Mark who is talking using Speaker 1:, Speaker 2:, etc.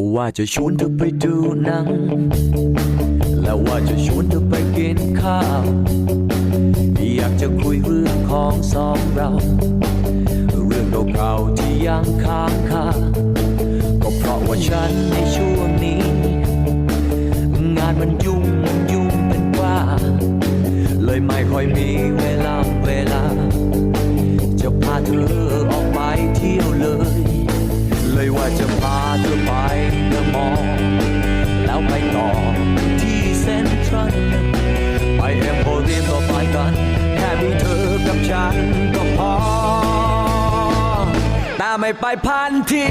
Speaker 1: ก็ว่าจะชวนเธอไปดูหนัง แล้วว่าจะชวนเธอไปกินข้าว อยากจะคุยเรื่องของสองเรา เรื่องเก่าๆที่ยังค้างคาก็เพราะว่าฉันในช่วงนี้ งานมันยุ่งมันยุ่งเป็นว่า เลยไม่ค่อยมีเวลาเวลา จะพาเธอ จะพาเธอไปเดอะมอลล์แล้วไปต่อที่เซ็นทรัลไปเอ็มโพเรียมก็ไปกัน แค่มีเธอกับฉันก็พอ แต่ไม่ไปพันที